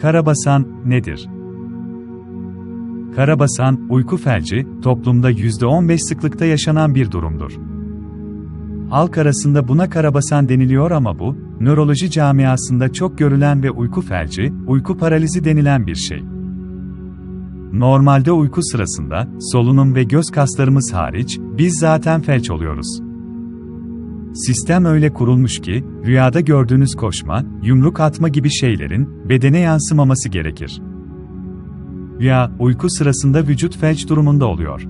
Karabasan nedir? Karabasan, uyku felci, toplumda %15 sıklıkta yaşanan bir durumdur. Halk arasında buna karabasan deniliyor ama bu, nöroloji camiasında çok görülen ve uyku felci, uyku paralizi denilen bir şey. Normalde uyku sırasında, solunum ve göz kaslarımız hariç, biz zaten felç oluyoruz. Sistem öyle kurulmuş ki, rüyada gördüğünüz koşma, yumruk atma gibi şeylerin, bedene yansımaması gerekir. Rüya, uyku sırasında vücut felç durumunda oluyor.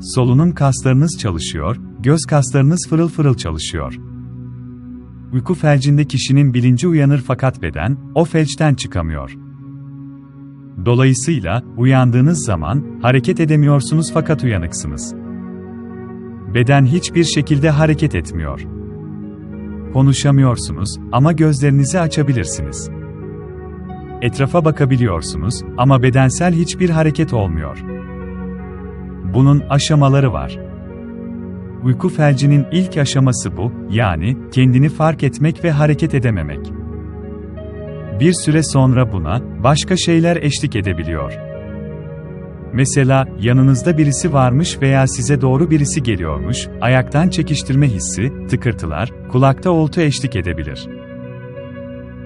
Solunum kaslarınız çalışıyor, göz kaslarınız fırıl fırıl çalışıyor. Uyku felcinde kişinin bilinci uyanır fakat beden, o felçten çıkamıyor. Dolayısıyla, uyandığınız zaman, hareket edemiyorsunuz fakat uyanıksınız. Beden hiçbir şekilde hareket etmiyor. Konuşamıyorsunuz ama gözlerinizi açabilirsiniz. Etrafa bakabiliyorsunuz ama bedensel hiçbir hareket olmuyor. Bunun aşamaları var. Uyku felcinin ilk aşaması bu, yani kendini fark etmek ve hareket edememek. Bir süre sonra buna başka şeyler eşlik edebiliyor. Mesela yanınızda birisi varmış veya size doğru birisi geliyormuş, ayaktan çekiştirme hissi, tıkırtılar, kulakta oltu eşlik edebilir.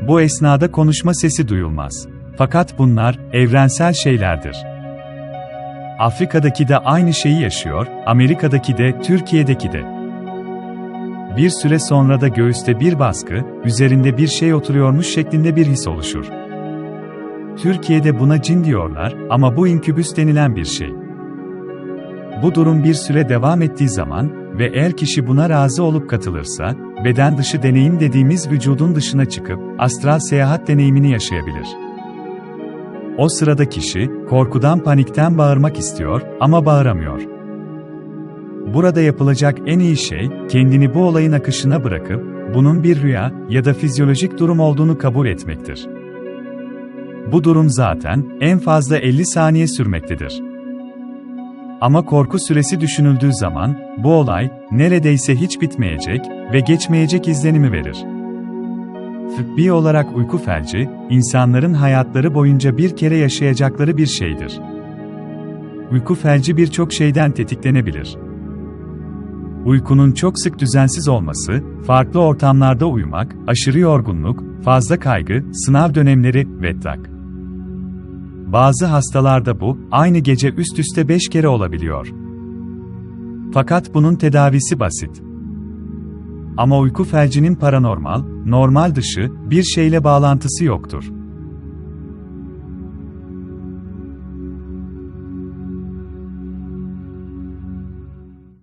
Bu esnada konuşma sesi duyulmaz. Fakat bunlar evrensel şeylerdir. Afrika'daki de aynı şeyi yaşıyor, Amerika'daki de, Türkiye'deki de. Bir süre sonra da göğüste bir baskı, üzerinde bir şey oturuyormuş şeklinde bir his oluşur. Türkiye'de buna cin diyorlar ama bu inkübüs denilen bir şey. Bu durum bir süre devam ettiği zaman ve eğer kişi buna razı olup katılırsa, beden dışı deneyim dediğimiz vücudun dışına çıkıp astral seyahat deneyimini yaşayabilir. O sırada kişi, korkudan panikten bağırmak istiyor ama bağıramıyor. Burada yapılacak en iyi şey, kendini bu olayın akışına bırakıp, bunun bir rüya ya da fizyolojik durum olduğunu kabul etmektir. Bu durum zaten en fazla 50 saniye sürmektedir. Ama korku süresi düşünüldüğü zaman bu olay neredeyse hiç bitmeyecek ve geçmeyecek izlenimi verir. Tıbbi olarak uyku felci, insanların hayatları boyunca bir kere yaşayacakları bir şeydir. Uyku felci birçok şeyden tetiklenebilir. Uykunun çok sık düzensiz olması, farklı ortamlarda uyumak, aşırı yorgunluk, fazla kaygı, sınav dönemleri, vettak. Bazı hastalarda bu, aynı gece üst üste 5 kere olabiliyor. Fakat bunun tedavisi basit. Ama uyku felcinin paranormal, normal dışı bir şeyle bağlantısı yoktur.